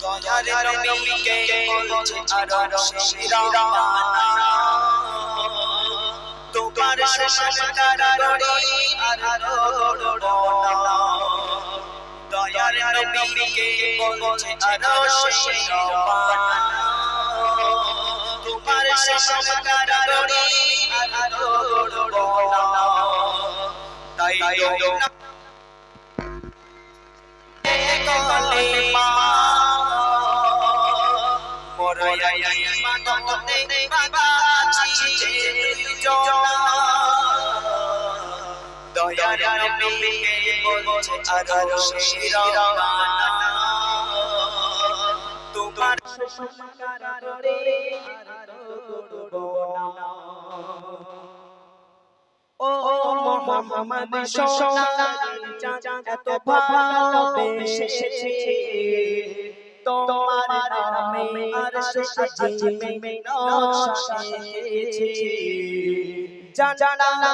দয়ার নবীকে বলছে তোমার সমাজকার গড়ি আর রোড়না দয়ার নবীকে বলছে তোমার সমাজকার গড়ি আর রোড়না তাই তো। কলিমা দয়ার নবীকে বলছে আরও শিরানা তোমার ও মোহাম্মদ চাঁদ এত ভালোবেসেছে। তোমার নামে আরশ আজিমে নকশা এঁকেছে জানা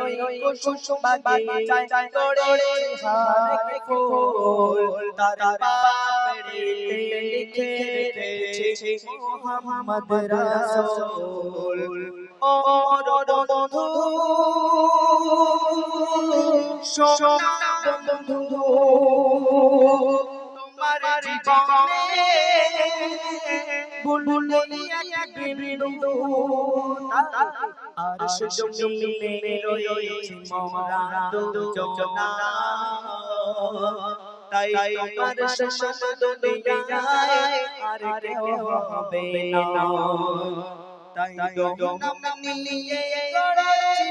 ওই কুসুম বাগিচায় গড়েছে হারে ফুল তার পাপড়িতে লিখে রেখেছে মোহাম্মদ রাসূল। ও বন্ধু। সোনা বন্ধু। তোমার জীবনে বুলবুলিয়া বিন্দু আর জমিনে রয়েছে মোরা দুজনা। তাই তাই নিয়ে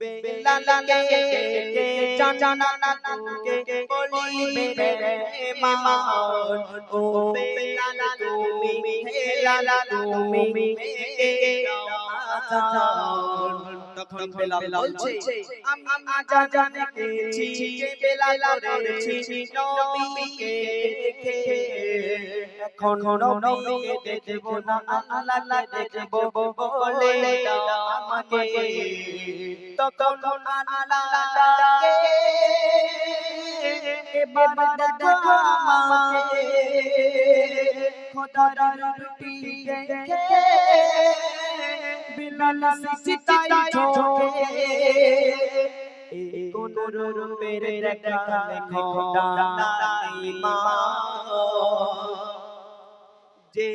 বেলালকে জানা তুকে বলিবে রে মামা ও বেলাল তুমি হেলাল তুমি কে তখন বেলাল বলছে আমি করেছি নবীকে দেখে এখন নবীকে দেখব না, আল্লাহকে দেখব, বলে আমাকে। তখন আল্লাহকে এবার দেখো আমাকে। খোদার রূপী দেখে বিলাল সিতাই চোখে কোন রূপের দেখা খোদা মা যে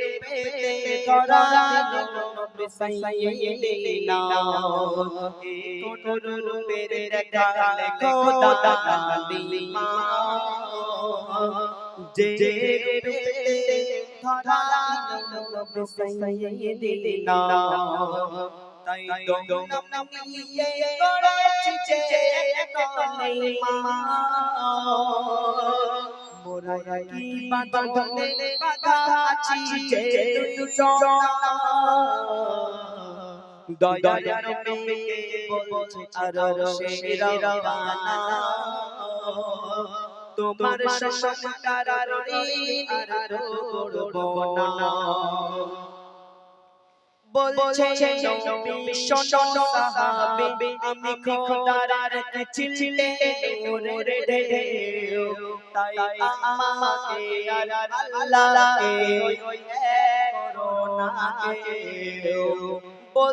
রূপে ধরা নবী সাইয়্যিদিনা কোন রূপের দেখা খোদা মা যে রূপে ধরা নবী সাইয়্যিদিনা তাই তো নাম নিয়ে করেছি যে কলিমা মোরা কি বাঁধনে বাঁধা আছি যে দুজনা। দয়ার নবীকে বলছে আরও শিরাবানা তোমার সংস্কার আর গড়ব না। বলছে নবী শোনো সাহাবী আমি খোদার ছিলে ওরে ঢেউ তাই আমাকে আর আল্লাহকে ওই করোনা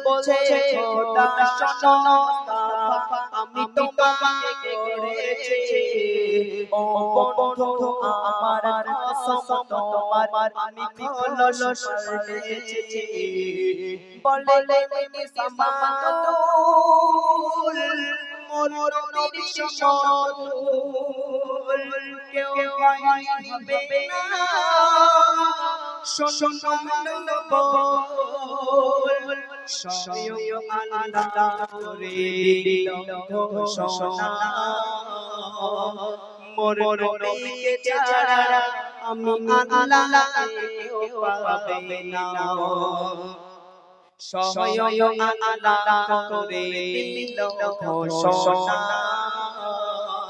বলছে খোদা শোনো আমি তোমাকে করেছি। ও বন্ধু আমার কসম তোমার আমি খোলস করেছি বলে মেনে সামাতুল মোর নবীর সমতুল। কেউ পাইবে না শোন বল স্বয়ং আল্লাহ করে দিল ঘোষণা মোর নবীকে ছাড়া আমি আল্লাহ কেউ পাবে না স্বয়ং আল্লাহ করে দিল ঘোষণা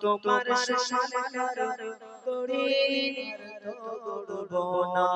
তোমার সমান কারও করি না।